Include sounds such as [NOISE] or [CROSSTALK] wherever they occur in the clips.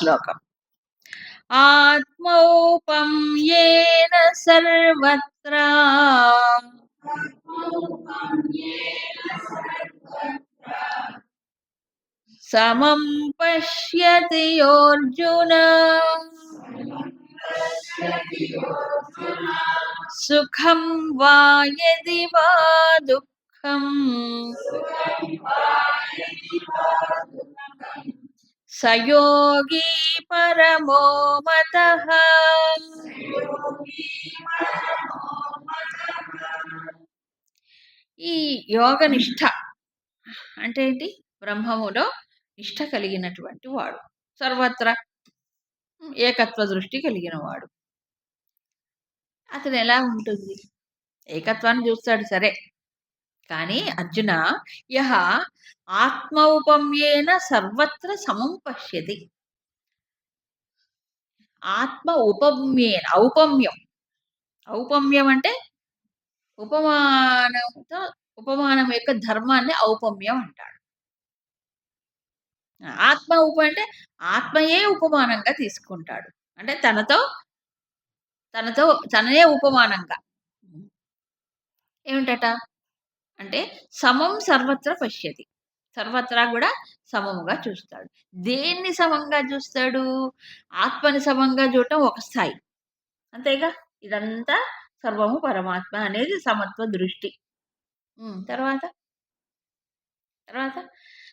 రెండవ శ్లోకం ఆత్మౌపం ఏన సర్వత్ర సమం పశ్యతి యోర్జున సుఖం వా యది వా దుఃఖం సయోగీ పరమో మత. ఈ యోగ నిష్ఠ అంటే ఏంటి? బ్రహ్మములో నిష్ఠ కలిగినటువంటి వాడు. సర్వత్రా ఏకత్వ దృష్టి కలిగిన వాడు. అతను ఎలా ఉంటుంది? ఏకత్వాన్ని చూస్తాడు సరే. కానీ అర్జున యహ ఆత్మౌపమ్యేన సర్వత్ర సమం పశ్యతి. ఆత్మ ఉపమ్యేన ఔపమ్యం. ఔపమ్యం అంటే ఉపమానంతో ఉపమానం యొక్క ధర్మాన్ని ఔపమ్యం అంటాడు. ఆత్మ ఉప అంటే ఆత్మయే ఉపమానంగా తీసుకుంటాడు. అంటే తనతో తనతో తననే ఉపమానంగా. ఏమిటట? అంటే సమం సర్వత్ర పశ్యతి. సర్వత్రా కూడా సమముగా చూస్తాడు. దేన్ని సమంగా చూస్తాడు? ఆత్మని సమంగా చూడటం ఒక స్థాయి. అంతేగా? ఇదంతా సర్వము పరమాత్మ అనేది సమత్వ దృష్టి. తర్వాత? తర్వాత?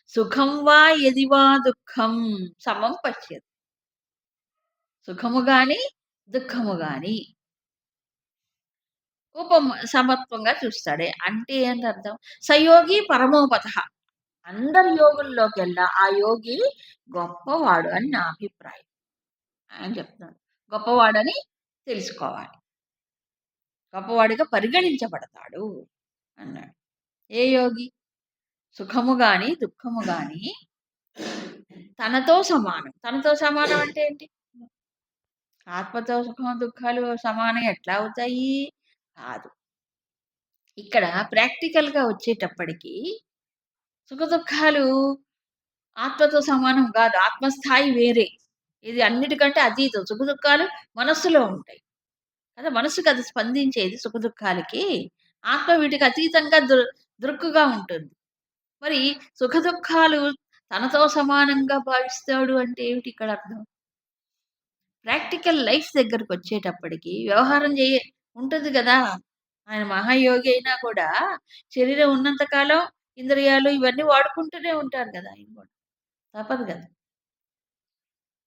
సుఖం వా ఎది వా దుఃఖం సమం పశ్యతి. సుఖము గాని దుఃఖము గాని. ఉపమ సమత్వంగా చూస్తాడే. అంటే ఏంటి అర్థం సయోగి పరమోపత అందరి యోగుల్లోకెల్లా ఆ యోగి గొప్పవాడు అని నా అభిప్రాయం. ఆయన చెప్తున్నాడు. గొప్పవాడని తెలుసుకోవాలి. గొప్పవాడిగా పరిగణించబడతాడు అన్నాడు. ఏ యోగి? సుఖము గాని దుఃఖము గాని తనతో సమానం. తనతో సమానం అంటే ఏంటి? ఆత్మతో సుఖం దుఃఖాలు సమానం. ఎట్లా అవుతాయి? కాదు. ఇక్కడ ప్రాక్టికల్గా వచ్చేటప్పటికీ వచ్చేటప్పటికి సుఖ దుఃఖాలు ఆత్మతో సమానం కాదు. ఆత్మస్థాయి వేరే. ఇది అన్నిటికంటే అతీతం. సుఖ దుఃఖాలు మనస్సులో ఉంటాయి. కదా! మనస్సుకు అది స్పందించేది సుఖ దుఃఖాలకి. ఆత్మ వీటికి అతీతంగా దృ దృక్కుగా ఉంటుంది. మరి సుఖ దుఃఖాలు తనతో సమానంగా భావిస్తాడు అంటే ఏమిటి ఇక్కడ అర్థం? ప్రాక్టికల్ లైఫ్ దగ్గరకు వచ్చేటప్పటికి వ్యవహారం చేయ ఉంటుంది కదా! ఆయన మహాయోగి అయినా కూడా శరీరం ఉన్నంత కాలం ఇంద్రియాలు ఇవన్నీ వాడుకుంటూనే ఉంటారు కదా! ఆయన కూడా. తప్పదు కదా!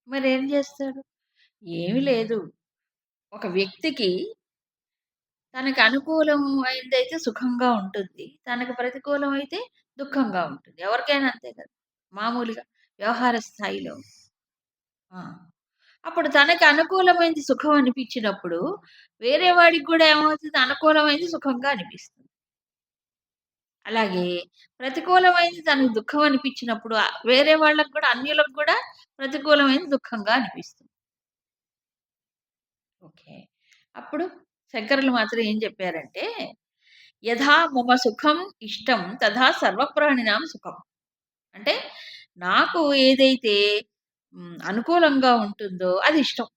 మరి ఏం చేస్తాడు? ఏమి లేదు. ఒక వ్యక్తికి తనకు అనుకూలం అయిందైతే సుఖంగా ఉంటుంది. తనకు ప్రతికూలం అయితే దుఃఖంగా ఉంటుంది. ఎవరికైనా అంతే కదా! మామూలుగా వ్యవహార స్థాయిలో. ఆ. అప్పుడు తనకు అనుకూలమైంది సుఖం అనిపించినప్పుడు వేరే వాడికి కూడా ఏమవుతుంది? అనుకూలమైంది సుఖంగా అనిపిస్తుంది. అలాగే ప్రతికూలమైంది తనకు దుఃఖం అనిపించినప్పుడు వేరే వాళ్ళకు కూడా అన్యులకు కూడా ప్రతికూలమైంది దుఃఖంగా అనిపిస్తుంది. ఓకే. అప్పుడు శంకరులు మాత్రం ఏం చెప్పారంటే యథా మమ సుఖం ఇష్టం తథా సర్వప్రాణినాం సుఖం. అంటే నాకు ఏదైతే అనుకూలంగా ఉంటుందో అది ఇష్టం.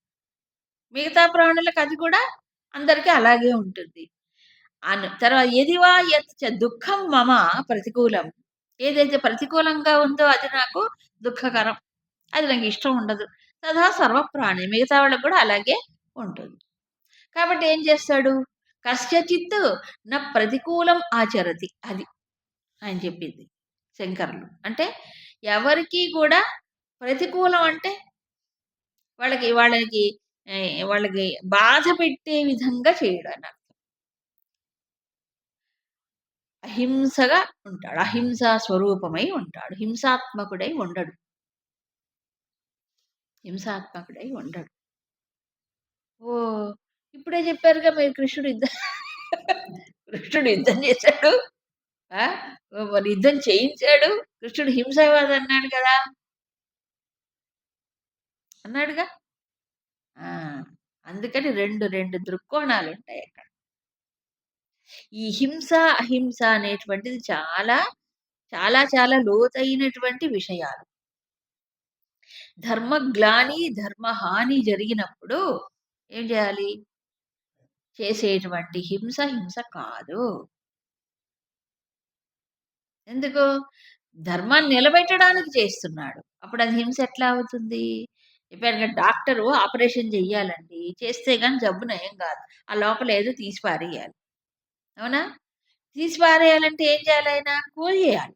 మిగతా ప్రాణులకు అది కూడా అందరికీ అలాగే ఉంటుంది. అను తర్వాత ఎదివా ఎత్ దుఃఖం మమ ప్రతికూలం ఏదైతే ప్రతికూలంగా ఉందో అది నాకు దుఃఖకరం. అది నాకు ఇష్టం ఉండదు. తదా సర్వప్రాణి మిగతా వాళ్ళకి కూడా అలాగే ఉంటుంది. కాబట్టి ఏం చేస్తాడు? కశ్చిత్ నా ప్రతికూలం ఆచరతి అది ఆయన చెప్పింది శంకరులు. అంటే ఎవరికి కూడా ప్రతికూలం అంటే వాళ్ళకి వాళ్ళకి వాళ్ళకి బాధ పెట్టే విధంగా చేయడం అని అర్థం. అహింసగా ఉంటాడు. అహింసా స్వరూపమై ఉంటాడు. హింసాత్మకుడై ఉండడు. హింసాత్మకుడై ఉండడు. ఓ ఇప్పుడే చెప్పారుగా మీరు కృష్ణుడు యుద్ధం [LAUGHS] కృష్ణుడు యుద్ధం చేశాడు. ఆ? మరి యుద్ధం చేయించాడు. కృష్ణుడు హింసవాది అన్నాడు కదా. అన్నాడుగా. ఆ! అందుకని రెండు రెండు దృక్కోణాలు ఉంటాయి అక్కడ. ఈ హింస అహింస అనేటువంటిది చాలా చాలా చాలా లోతైనటువంటి విషయాలు. ధర్మగ్లాని ధర్మహాని జరిగినప్పుడు ఏం చేయాలి? చేసేటువంటి హింస హింస కాదు. ఎందుకు? ధర్మాన్ని నిలబెట్టడానికి చేస్తున్నాడు. అప్పుడు అది హింస ఎట్లా అవుతుంది? చెప్పాను డాక్టరు ఆపరేషన్ చెయ్యాలండి. చేస్తే కానీ జబ్బు నయం కాదు. ఆ లోపల ఏదో తీసి పారేయాలి. అవునా? తీసి పారేయాలంటే ఏం చేయాలి ఆయన? కోయేయాలి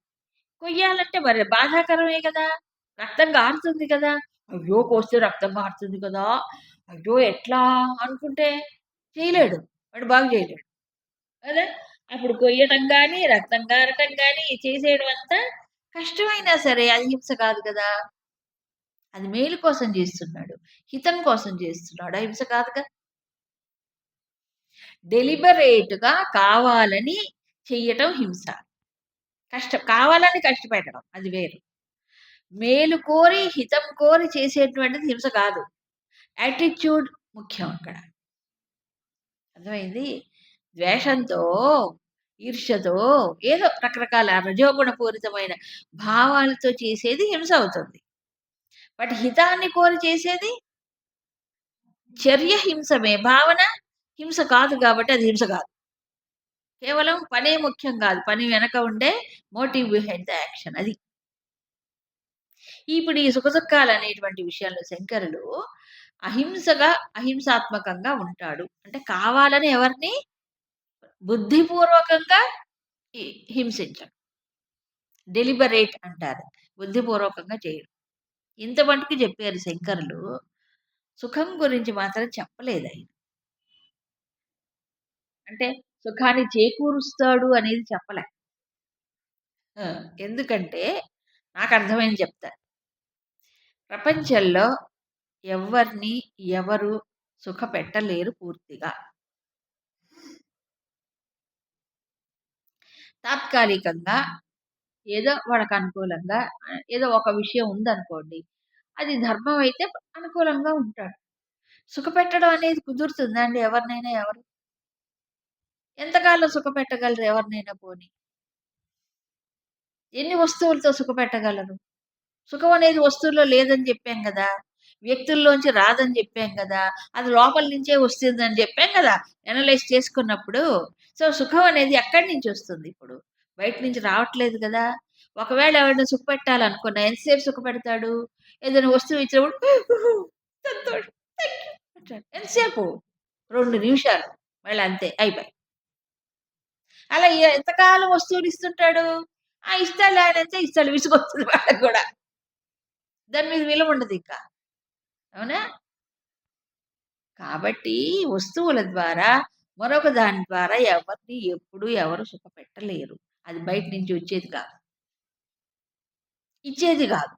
కొయ్యాలంటే మరి బాధాకరమే కదా. రక్తం గారుతుంది కదా. అయ్యో కోస్తే రక్తం గారుతుంది కదా. అయ్యో ఎట్లా అనుకుంటే చేయలేడు. వాడు బాగు చేయలేడు. కదా? అప్పుడు కొయ్యటం కానీ రక్తం గారటం కానీ చేసేయడం అంతా కష్టమైనా సరే అది హింస కాదు కదా. అది మేలు కోసం చేస్తున్నాడు హితం కోసం చేస్తున్నాడు. హింస కాదుగా? డెలిబరేట్గా కావాలని చెయ్యటం హింస. కష్టం కావాలని కష్టపెట్టడం అది వేరు. మేలు కోరి హితం కోరి చేసేటువంటిది హింస కాదు. యాటిట్యూడ్ ముఖ్యం అక్కడ. అర్థమైంది? ద్వేషంతో ఈర్ష్యతో ఏదో రకరకాల రజోగుణ పూరితమైన భావాలతో చేసేది హింస అవుతుంది. బట్ హితాన్ని కోరి చేసేది చర్య హింసమే భావన హింస కాదు కాబట్టి అది హింస కాదు. కేవలం పనే ముఖ్యం కాదు. పని వెనక ఉండే మోటివ్ బిహైండ్ ద యాక్షన్ అది. ఇప్పుడు ఈ సుఖదుఖాలు అనేటువంటి విషయంలో శంకరులు అహింసగా అహింసాత్మకంగా ఉంటాడు. అంటే కావాలని ఎవరిని? బుద్ధిపూర్వకంగా హింసించడం. డెలిబరేట్ అంటారు. బుద్ధిపూర్వకంగా చేయడం. ఇంత మటుకు చెప్పారు శంకరులు. సుఖం గురించి మాత్రం చెప్పలేదు ఆయన. అంటే సుఖాన్ని చేకూరుస్తాడు అనేది చెప్పలే. ఎందుకంటే నాకు అర్థమైంది చెప్తా. ప్రపంచంలో ఎవరిని ఎవరు సుఖ పెట్టలేరు పూర్తిగా. తాత్కాలికంగా ఏదో వాళ్ళకి అనుకూలంగా ఏదో ఒక విషయం ఉందనుకోండి అది ధర్మం అయితే అనుకూలంగా ఉంటాడు. సుఖపెట్టడం అనేది కుదురుతుందా అండి ఎవరినైనా ఎవరు. ఎంతకాలం సుఖపెట్టగలరు ఎవరినైనా పోని? ఎన్ని వస్తువులతో సుఖపెట్టగలరు? సుఖం అనేది వస్తువుల్లో లేదని చెప్పాం కదా వ్యక్తుల్లోంచి రాదని చెప్పాం కదా అది లోపల నుంచే వస్తుందని చెప్పాం కదా ఎనలైజ్ చేసుకున్నప్పుడు. సో సుఖం అనేది ఎక్కడి నుంచి వస్తుంది ఇప్పుడు? బయట నుంచి రావట్లేదు కదా. ఒకవేళ ఎవరిని సుఖపెట్టాలనుకున్నా ఎంతసేపు సుఖపెడతాడు? ఏదైనా వస్తువు ఇచ్చినప్పుడు [LAUGHS] ఎంతసేపు? రెండు నిమిషాలు. మళ్ళీ అంతే. అయిపోయి అలా ఎంతకాలం వస్తువులు ఇస్తుంటాడు? ఆ ఇస్తాడు ఆయన అంతే ఇస్తాడు విసుగొస్తుంది వాళ్ళకి కూడా. దాని మీద విలువ ఉండదు ఇంకా. అవునా? కాబట్టి వస్తువుల ద్వారా మరొక దాని ద్వారా ఎవరిని ఎప్పుడు ఎవరు సుఖ పెట్టలేరు అది బయట నుంచి వచ్చేది కాదు. ఇచ్చేది కాదు.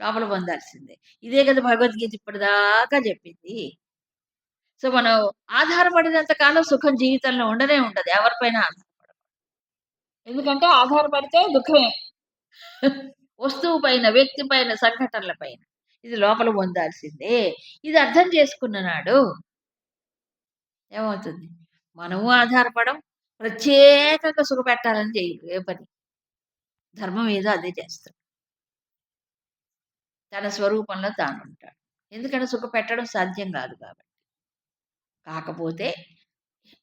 లోపల పొందాల్సిందే. ఇదే కదా భగవద్గీత ఇప్పటిదాకా చెప్పింది. సో మనం ఆధారపడినంత కాలం సుఖం జీవితంలో ఉండనే ఉండదు ఎవరిపైన ఆధారపడ ఎందుకంటే ఆధారపడితే దుఃఖమే. వస్తువు పైన వ్యక్తి పైన సంఘటనల పైన ఇది లోపల పొందాల్సిందే. ఇది అర్థం చేసుకున్ననాడు ఏమవుతుంది? మనము ఆధారపడం ప్రత్యేకంగా సుఖపెట్టాలని చేయడు ఏ పని. ధర్మం ఏదో అదే చేస్తాడు. తన స్వరూపంలో తాను ఉంటాడు. ఎందుకంటే సుఖ పెట్టడం సాధ్యం కాదు కాబట్టి. కాకపోతే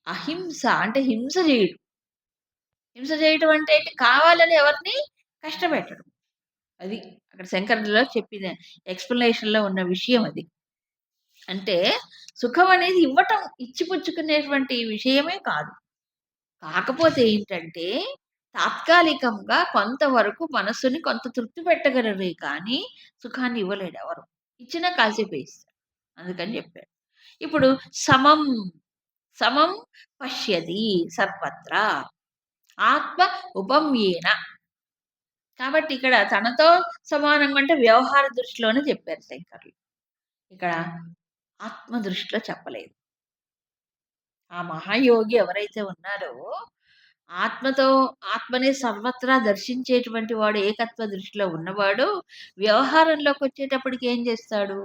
అహింస అంటే హింస చేయడు. హింస చేయటం అంటే ఏంటి? కావాలని ఎవరిని కష్టపెట్టడం. అది అక్కడ శంకరులో చెప్పిన ఎక్స్ప్లెనేషన్లో ఉన్న విషయం అది. అంటే సుఖం అనేది ఇవ్వటం ఇచ్చిపుచ్చుకునేటువంటి విషయమే కాదు. కాకపోతే ఏంటంటే తాత్కాలికంగా కొంతవరకు మనస్సుని కొంత తృప్తి పెట్టగలరే కానీ సుఖాన్ని ఇవ్వలేడు ఎవరు. ఇచ్చినా కాసేపు అందుకని చెప్పాడు ఇప్పుడు సమం సమం పశ్యది సర్వత్ర. ఆత్మ ఉపమ్యేన. కాబట్టి ఇక్కడ తనతో సమానంగా అంటే వ్యవహార దృష్టిలోనే చెప్పారు శంకర్లు. ఇక్కడ ఆత్మ దృష్టిలో చెప్పలేదు. ఆ మహాయోగి ఎవరైతే ఉన్నారో ఆత్మతో ఆత్మనే సర్వత్రా దర్శించేటువంటి వాడు ఏకత్వ దృష్టిలో ఉన్నవాడు వ్యవహారంలోకి వచ్చేటప్పటికి ఏం చేస్తాడు?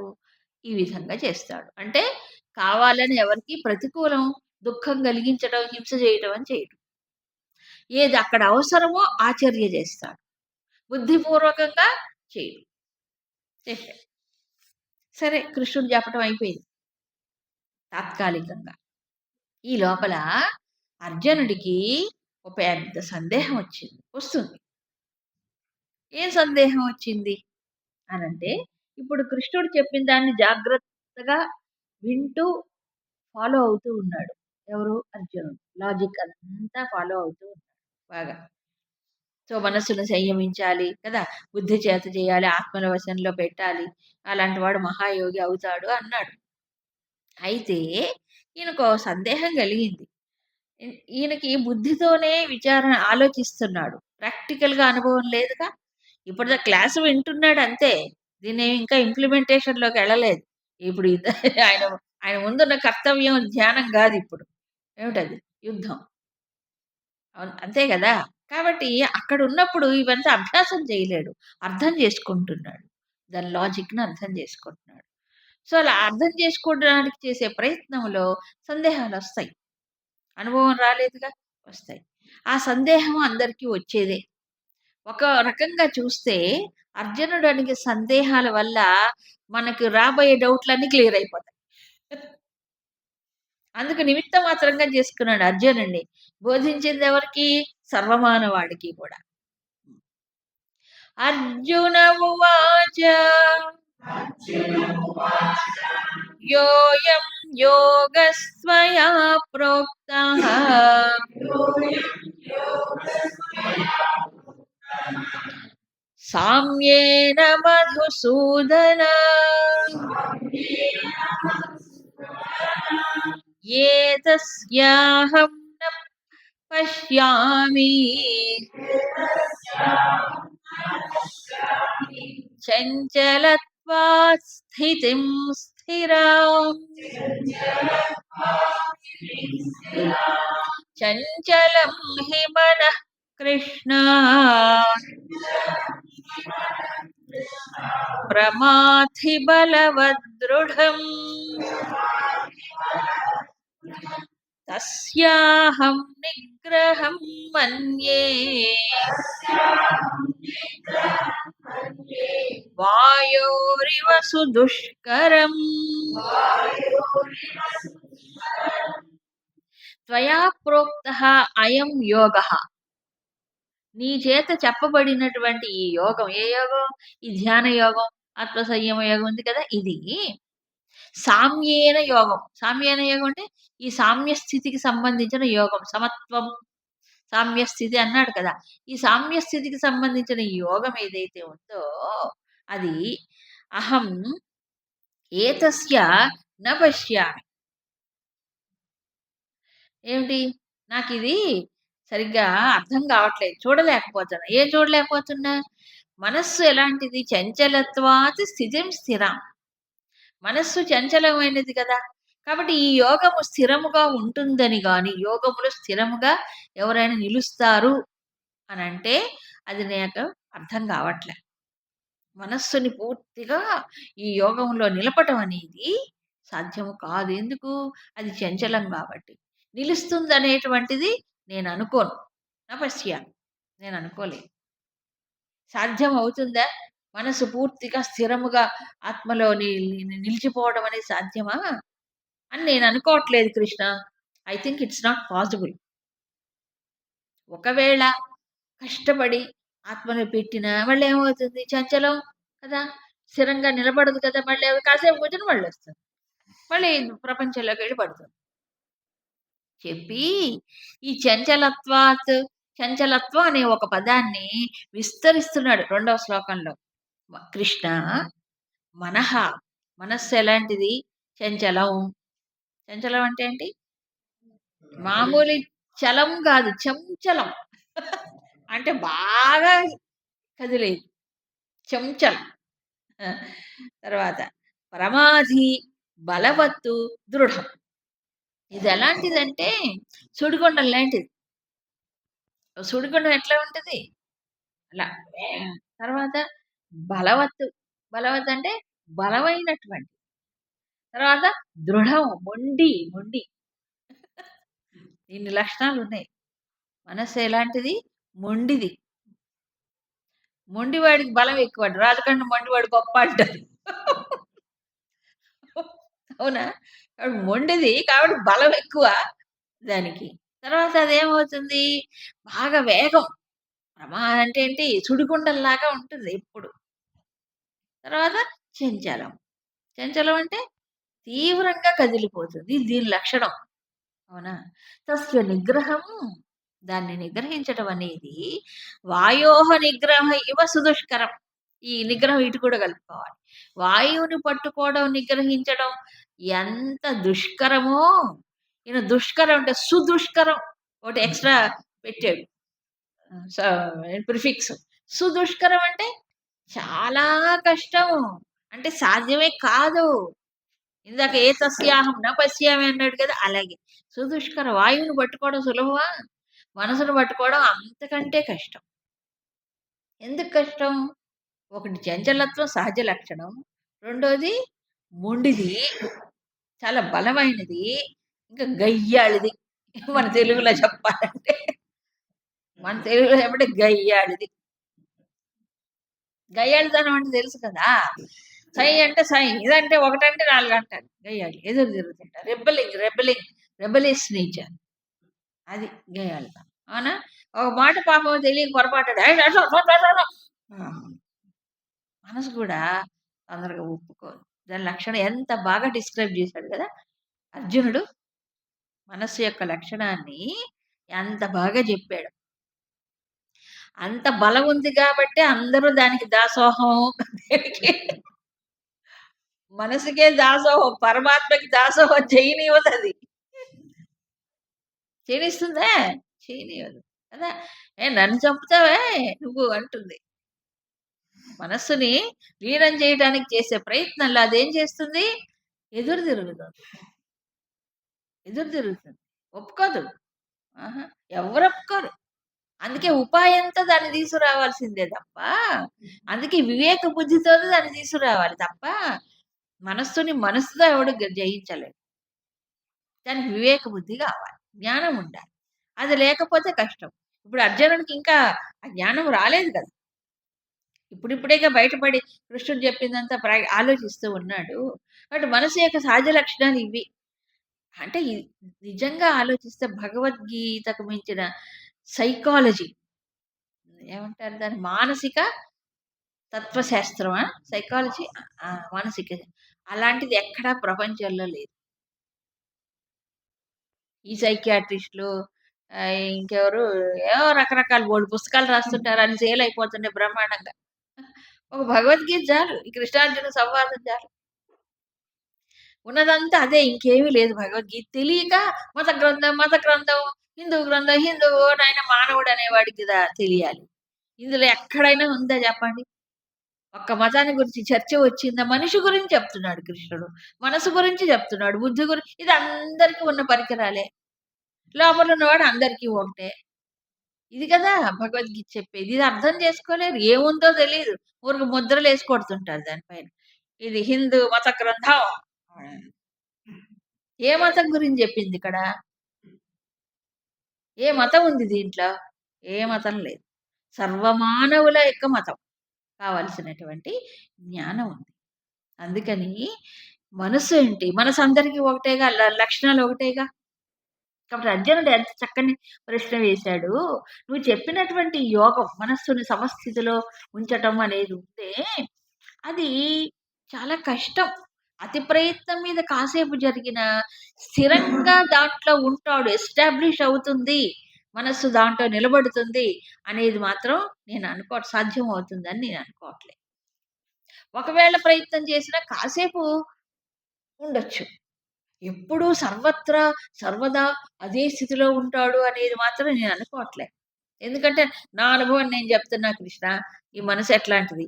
ఈ విధంగా చేస్తాడు. అంటే కావాలని ఎవరికి ప్రతికూలం దుఃఖం కలిగించడం హింస చేయటం అని చేయడం ఏది అక్కడ అవసరమో ఆచర్య చేస్తాడు. బుద్ధిపూర్వకంగా చేయడు. సరే కృష్ణుడు చెప్పడం అయిపోయింది. తాత్కాలికంగా. ఈ లోపల అర్జునుడికి ఒక పెద్ద సందేహం వచ్చింది వస్తుంది. ఏం సందేహం వచ్చింది? అనంటే ఇప్పుడు కృష్ణుడు చెప్పిన దాన్ని జాగ్రత్తగా వింటూ ఫాలో అవుతూ ఉన్నాడు. ఎవరు? అర్జునుడు. లాజిక్ అంతా ఫాలో అవుతూ ఉన్నాడు. బాగా. సో మనస్సును సంయమించాలి కదా? బుద్ధి చేత చేయాలి ఆత్మల వశంలో పెట్టాలి. అలాంటి వాడు మహాయోగి అవుతాడు అన్నాడు. అయితే ఈయనకు సందేహం కలిగింది. ఈయనకి బుద్ధితోనే విచారణ ఆలోచిస్తున్నాడు. ప్రాక్టికల్గా అనుభవం లేదుగా. ఇప్పుడు క్లాసు వింటున్నాడు అంతే. దీన్ని ఇంకా ఇంప్లిమెంటేషన్లోకి వెళ్ళలేదు. ఇప్పుడు [LAUGHS] ఆయన ఆయన ముందున్న కర్తవ్యం ధ్యానం కాదు ఇప్పుడు. ఏమిటది? యుద్ధం. అంతే కదా? కాబట్టి అక్కడ ఉన్నప్పుడు ఇవంతా అభ్యాసం చేయలేడు. అర్థం చేసుకుంటున్నాడు. దాని లాజిక్ని అర్థం చేసుకుంటున్నాడు. సో అలా అర్థం చేసుకోవడానికి చేసే ప్రయత్నంలో సందేహాలు వస్తాయి అనుభవం రాలేదుగా? వస్తాయి. ఆ సందేహం అందరికీ వచ్చేదే. ఒక రకంగా చూస్తే అర్జునుడానికి సందేహాల వల్ల మనకు రాబోయే డౌట్లన్నీ క్లియర్ అయిపోతాయి. అందుకు నిమిత్త మాత్రంగా చేసుకున్నాడు అర్జునుడిని బోధించింది ఎవరికి? సర్వమానవాడికి కూడా. అర్జున ఉవాచ యోయం యోగస్వయా ప్రోక్త సామ్యేన మధుసూదన ఏతస్యాహం న పశ్యామి చంచలత్వాత్ స్థితిం స్థిరాం చంచలం హి మన కృష్ణ ప్రమాథి బలవదృఢం తస్యాహం నిగ్రహం మన్యే వాయోరివ సుదుష్కరం. త్వయా ప్రోక్త అయం యోగ. నీ చేత చెప్పబడినటువంటి ఈ యోగం ఏ యోగం? ఈ ధ్యాన యోగం ఆత్మ సంయమ యోగం ఉంది కదా ఇది సామ్యేన యోగం. సామ్యేన యోగం అంటే ఈ సామ్య స్థితికి సంబంధించిన యోగం సమత్వం. సామ్య స్థితి అన్నాడు కదా. ఈ సామ్య స్థితికి సంబంధించిన యోగం ఏదైతే ఉందో అది అహం ఏతస్య న పశ్యామి. ఏమిటి? నాకు ఇది సరిగ్గా అర్థం కావట్లేదు. చూడలేకపోతున్నా. ఏం చూడలేకపోతున్నా? మనస్సు ఎలాంటిది? చంచలత్వాత్ స్థితిం స్థిరం. మనస్సు చంచలమైనది కదా. కాబట్టి ఈ యోగము స్థిరముగా ఉంటుందని గాని యోగములు స్థిరముగా ఎవరైనా నిలుస్తారు అని అంటే అది నాకు అర్థం కావట్లే. మనస్సుని పూర్తిగా ఈ యోగంలో నిలపటం అనేది సాధ్యము కాదు. ఎందుకు? అది చంచలం కాబట్టి. నిలుస్తుంది అనేటువంటిది నేను అనుకోను. నపస్య నేను అనుకోలేదు సాధ్యం అవుతుందా మనసు పూర్తిగా స్థిరముగా ఆత్మలో నిలిచిపోవడం అనేది సాధ్యమా? అని నేను అనుకోవట్లేదు Krishna. I think it's not possible ఒకవేళ కష్టపడి ఆత్మను పెట్టిన మళ్ళీ ఏమవుతుంది? చంచలం కదా? స్థిరంగా నిలబడదు కదా? మళ్ళీ కాసేపు కూర్చొని మళ్ళీ వస్తుంది. మళ్ళీ ప్రపంచంలోకి వెళ్ళి పడుతుంది. చెప్పి ఈ చంచలత్వాత్ చంచలత్వం అనే ఒక పదాన్ని విస్తరిస్తున్నాడు రెండవ శ్లోకంలో. కృష్ణ మనహ మనస్సు ఎలాంటిది? చంచలం. చంచలం అంటే ఏంటి? మామూలు చలం కాదు చంచలం. అంటే బాగా కదిలేదు. చంచలం. తర్వాత ప్రమాధి బలవత్తు దృఢం. ఇది ఎలాంటిదంటే సుడిగుండం లాంటిది. సుడిగుండం ఎట్లా ఉంటుంది? అలా. తర్వాత బలవత్తు. బలవత్ అంటే బలమైనటువంటి తర్వాత దృఢం మొండి మొండి. ఇన్ని లక్షణాలు ఉన్నాయి మనస్సు ఎలాంటిది? మొండిది. మొండివాడికి బలం ఎక్కువ రాజకండ మొండివాడు గొప్ప అంటారు. అవునా? కాబట్టి మొండిది కాబట్టి బలం ఎక్కువ దానికి. తర్వాత అదేమవుతుంది? బాగా వేగం. ప్రమాదం అంటే ఏంటి? సుడిగుండంలాగా ఉంటుంది ఎప్పుడు. తర్వాత చెంచలం. చెంచలం అంటే తీవ్రంగా కదిలిపోతుంది. దీని లక్షణం. అవునా? తస్య నిగ్రహం దాన్ని నిగ్రహించటం అనేది వాయోహ నిగ్రహ ఇవ సుదుష్కరం. ఈ నిగ్రహం ఇటు కూడా కలుపుకోవాలి. వాయువుని పట్టుకోవడం, నిగ్రహించడం ఎంత దుష్కరమో ఈయన దుష్కరం అంటే సుదుష్కరం ఒకటి ఎక్స్ట్రా పెట్టాడు. ప్రిఫిక్స్. సుదుష్కరం అంటే చాలా కష్టం. అంటే సాధ్యమే కాదు. ఇందాక ఏ తస్యాహం నా పశ్యామి అన్నాడు కదా! అలాగే. సుదుష్కర వాయువుని పట్టుకోవడం సులభమా? మనసును పట్టుకోవడం అంతకంటే కష్టం. ఎందుకు కష్టం? ఒకటి చంచలత్వం సహజ లక్షణం. రెండోది మొండిది. చాలా బలమైనది. ఇంకా గయ్యాళిది. మన తెలుగులో చెప్పాలంటే. మన తెలుగులో చెప్పంటే గయ్యాళిది. గయ్యాళితనం అంటే తెలుసు కదా! సై అంటే సై. ఇదంటే ఒకటంటే నాలుగంటారు. గయ్యాళి. ఎదురు తిరుగుతుంటారు. Rebelling, rebelling, rebellious nature. అది గయ్యాళితనం. అవునా? ఒక మాట పాపం తెలియక ఆ! మనసు కూడా తొందరగా ఒప్పుకోదు. దాని లక్షణం ఎంత బాగా డిస్క్రైబ్ చేశాడు కదా! అర్జునుడు. మనస్సు యొక్క లక్షణాన్ని ఎంత బాగా చెప్పాడు. అంత బలం ఉంది గాబట్టే అందరూ దానికి దాసోహం. దేనికి? మనసుకే దాసోహం. పరమాత్మకి దాసోహం అది చేయనిస్తుందా? చేయనివ్వదు. కదా! "ఏ నన్ను చంపుతావే నువ్వు" అంటుంది. మనస్సుని లీనం చేయడానికి చేసే ప్రయత్నంలో అదేం చేస్తుంది? ఎదురు తిరుగుతుంది. ఎదురు తిరుగుతుంది. ఒప్పుకోదు. ఆహా! ఎవరు ఒప్పుకోరు. అందుకే ఉపాయంతో దాన్ని తీసుకురావాల్సిందే తప్ప, అందుకే వివేక బుద్ధితోనే దాన్ని తీసుకురావాలి తప్ప, మనస్సుని మనస్సుతో ఎవడు జయించలేదు జయించలేడు. దానికి వివేక బుద్ధి కావాలి. జ్ఞానం ఉండాలి. అది లేకపోతే కష్టం. ఇప్పుడు అర్జునుడికి ఇంకా ఆ జ్ఞానం రాలేదు కదా! ఇప్పుడిప్పుడేగా బయటపడి కృష్ణుడు చెప్పిందంతా ప్ర ఆలోచిస్తూ ఉన్నాడు. కాబట్టి మనసు యొక్క సహజ లక్షణాలు ఇవి. అంటే నిజంగా ఆలోచిస్తే భగవద్గీతకు మించిన సైకాలజీ ఏమంటారు దాని మానసిక తత్వశాస్త్రమా? సైకాలజీ? మానసిక అలాంటిది ఎక్కడా ప్రపంచంలో లేదు. ఈ సైకియాట్రిస్టులు ఇంకెవరు ఏవో రకరకాల బోర్డు పుస్తకాలు రాస్తుంటారు. అని సేల్ అయిపోతున్నాయి బ్రహ్మాండంగా. ఒక భగవద్గీత చాలు. ఈ కృష్ణార్జున సంవాదం చాలు. ఉన్నదంతా అదే ఇంకేమీ లేదు భగవద్గీత. తెలియక మత గ్రంథం, మత గ్రంథం, హిందూ గ్రంథం, హిందువు ఆయన మానవుడు అనేవాడికి తెలియాలి. ఇందులో ఎక్కడైనా ఉందా చెప్పండి? ఒక్క మతాన్ని గురించి చర్చ వచ్చిందా? మనిషి గురించి చెప్తున్నాడు కృష్ణుడు. మనసు గురించి చెప్తున్నాడు. బుద్ధి గురించి ఇది అందరికీ ఉన్న పరికరాలే. లోపల ఉన్నవాడు అందరికీ ఒకటే. ఇది కదా భగవద్గీత చెప్పేది. ఇది అర్థం చేసుకోలేరు. ఏముందో తెలియదు ఊరికి ముద్రలు వేసి కొడుతుంటారు దానిపైన. ఇది హిందూ మత గ్రంథం. ఏ మతం గురించి చెప్పింది ఇక్కడ? ఏ మతం ఉంది దీంట్లో? ఏ మతం లేదు. సర్వమానవుల యొక్క మతం. కావలసినటువంటి జ్ఞానం ఉంది. అందుకని మనసు ఏంటి? మనసు అందరికీ ఒకటేగా ల లక్షణాలు ఒకటేగా. కాబట్టి అర్జునుడు ఎంత చక్కని ప్రశ్న వేశాడు. నువ్వు చెప్పినటువంటి యోగం మనస్సుని సమస్థితిలో ఉంచటం అనేది ఉంటే అది చాలా కష్టం. అతి ప్రయత్నం మీద కాసేపు జరిగిన స్థిరంగా దాంట్లో ఉంటాడు. ఎస్టాబ్లిష్ అవుతుంది. మనస్సు దాంట్లో నిలబడుతుంది అనేది మాత్రం నేను అనుకో సాధ్యం అవుతుందని నేను అనుకోవట్లే. ఒకవేళ ప్రయత్నం చేసినా కాసేపు ఉండొచ్చు. ఎప్పుడూ సర్వత్రా, సర్వదా అదే స్థితిలో ఉంటాడు అనేది మాత్రం నేను అనుకోవట్లే. ఎందుకంటే నా అనుభవం నేను చెప్తున్నా కృష్ణ. ఈ మనసు ఎట్లాంటిది.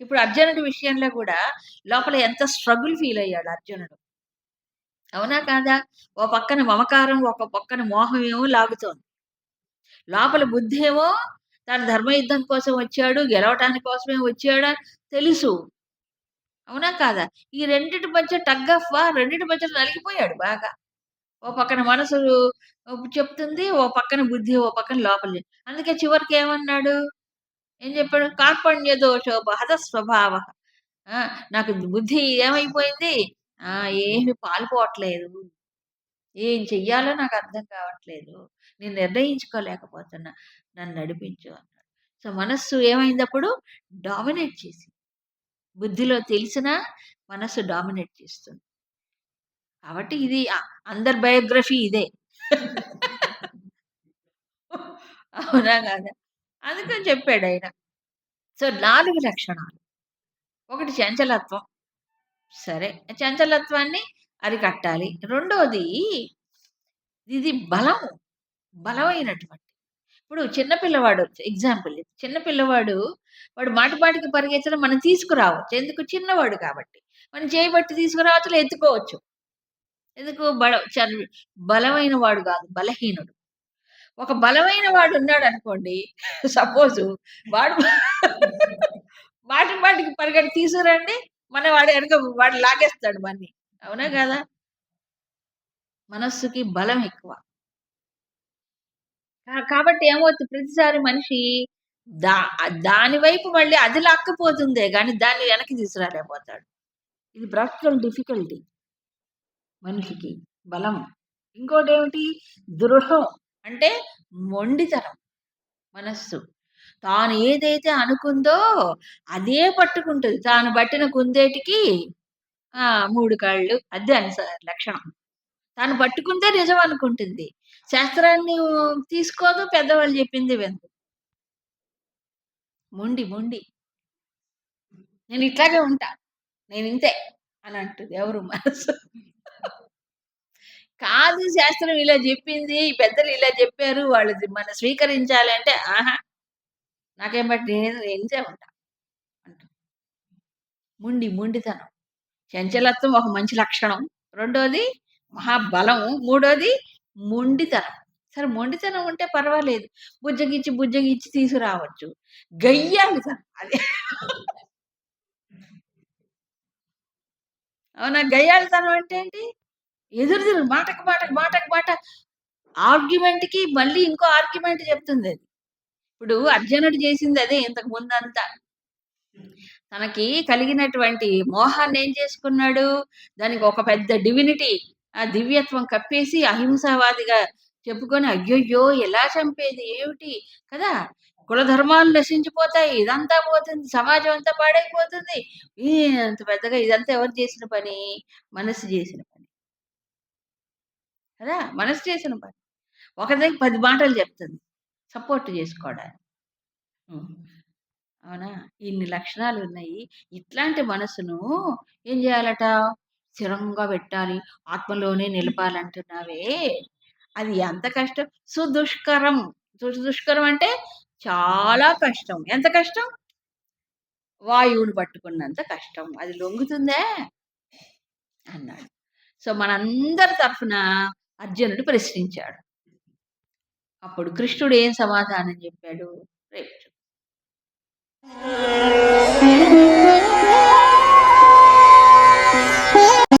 ఇప్పుడు అర్జునుడి విషయంలో కూడా లోపల ఎంత స్ట్రగుల్ ఫీల్ అయ్యాడు అర్జునుడు. అవునా కాదా? ఓ పక్కన మమకారం, ఒక పక్కన మోహం ఏమో లాగుతోంది. లోపల బుద్ధి ఏమో తన ధర్మయుద్ధం కోసం వచ్చాడు, గెలవటానికి కోసమే వచ్చాడా తెలుసు. అవునా కాదా? ఈ రెండిటి మధ్య టగ్ ఆఫ్ రెండింటి రెండిటి నలిగిపోయాడు బాగా. ఓ పక్కన మనసు చెప్తుంది. ఓ పక్కన బుద్ధి, ఓ పక్కన లోపలి అందుకే చివరికి ఏమన్నాడు? ఏం చెప్పాడు? కార్పణ్య దోషోపహత స్వభావః. ఆ! నాకు బుద్ధి ఏమైపోయింది? ఆ! ఏమి పాలుపోవట్లేదు. ఏం చెయ్యాలో నాకు అర్థం కావట్లేదు. నేను నిర్ణయించుకోలేకపోతున్నా. నన్ను నడిపించు అన్నాడు. సో, మనస్సు ఏమైందప్పుడు? డామినేట్ చేసింది. బుద్ధిలో తెలిసినా మనస్సు డామినేట్ చేస్తుంది. కాబట్టి ఇది అందరి బయోగ్రఫీ ఇదే. అవునా కాదా? అందుకని చెప్పాడాయన. సో, 4 లక్షణాలు. ఒకటి చంచలత్వం. సరే. చంచలత్వాన్ని అరికట్టాలి. రెండోది ఇది బలం. బలమైనటువంటి ఇప్పుడు చిన్నపిల్లవాడు ఎగ్జాంపుల్ చిన్నపిల్లవాడు వాడు మాటిపాటికి పరిగెత్తడం మనం తీసుకురావచ్చు. ఎందుకు? చిన్నవాడు కాబట్టి. మనం చేయబట్టి తీసుకురావచ్చు, ఎత్తుకోవచ్చు. ఎందుకు? బల బలమైన వాడు కాదు. బలహీనుడు. ఒక బలమైన వాడు ఉన్నాడనుకోండి. సపోజు వాడు మాటి మాటికి పరిగెట్టి తీసుకురండి. మన వాడు వెనక వాడు లాగేస్తాడు మనని. అవునా కదా మనస్సుకి బలం ఎక్కువ. కాబట్టి ఏమవుతుంది ప్రతిసారి మనిషి దా దాని వైపు మళ్ళీ అది లాక్కపోతుందే కానీ దాన్ని వెనక్కి తీసుకురాలేకపోతాడు. ఇది ప్రాక్టికల్ డిఫికల్టీ. మనిషికి బలం. ఇంకోటేమిటి? దృఢం. అంటే మొండితనం. మనస్సు. తాను ఏదైతే అనుకుందో అదే పట్టుకుంటది. తాను పట్టిన కుందేటికి ఆ! మూడు కాళ్ళు. అదే అని లక్షణం. తాను పట్టుకుంటే నిజం అనుకుంటుంది. శాస్త్రాన్ని తీసుకోదు, పెద్దవాళ్ళు చెప్పింది వెందు మొండి, మొండి. నేను ఇట్లాగే ఉంటా. నేను ఇంతే అని అంటుంది ఎవరు? మనసు. కాదు శాస్త్రం ఇలా చెప్పింది. పెద్దలు ఇలా చెప్పారు. వాళ్ళది మనం స్వీకరించాలి అంటే ఆహా! నాకేం బట్టి నేను ఎంజాయ్ ఉంటా. అంటుంది. ముండి ముండితనం చంచలత్వం ఒక మంచి లక్షణం. రెండోది మహాబలం. మూడోది మొండితనం. సరే మొండితనం ఉంటే పర్వాలేదు. బుజ్జగించి బుజ్జగిచ్చి తీసుకురావచ్చు. గయ్యాళితనం అది. అవునా? గయ్యాలితనం అంటే ఏంటి? ఎదురు తిరుగు మాటకు మాటకు, మాటకు మాట ఆర్గ్యుమెంట్‌కి మళ్ళీ ఇంకో ఆర్గ్యుమెంట్ చెప్తుంది అది ఇప్పుడు అర్జునుడు చేసింది అదే ఇంతకు ముందంతా. తనకి కలిగినటువంటి మోహాన్ని ఏం చేసుకున్నాడు? దానికి ఒక పెద్ద డివినిటీ ఆ దివ్యత్వం కప్పేసి అహింసావాదిగా చెప్పుకొని అయ్యయ్యో! ఎలా చంపేది? ఏమిటి? కదా! కుల ధర్మాలు నశించిపోతాయి. ఇదంతా పోతుంది. సమాజం అంతా పాడైపోతుంది. అంత పెద్దగా ఇదంతా ఎవరు చేసిన పని? మనసు చేసిన పని. కదా! మనసు చేసిన పని. ఒకదానికి 10 మాటలు చెప్తుంది. సపోర్ట్ చేసుకోవడానికి. అవునా? ఇన్ని లక్షణాలున్నాయి. ఇట్లాంటి మనసును ఏం చేయాలట? స్థిరంగా పెట్టాలి. ఆత్మలోనే నిలపాలంటున్నావే! అది ఎంత కష్టం? సుదుష్కరం. సుదుష్కరం అంటే చాలా కష్టం. ఎంత కష్టం? వాయువుని పట్టుకున్నంత కష్టం. అది లొంగుతుందా? అన్నాడు. సో, మనందరి తరఫున అర్జునుడు ప్రశ్నించాడు. అప్పుడు కృష్ణుడు ఏం సమాధానం చెప్పాడు? రేపు చూ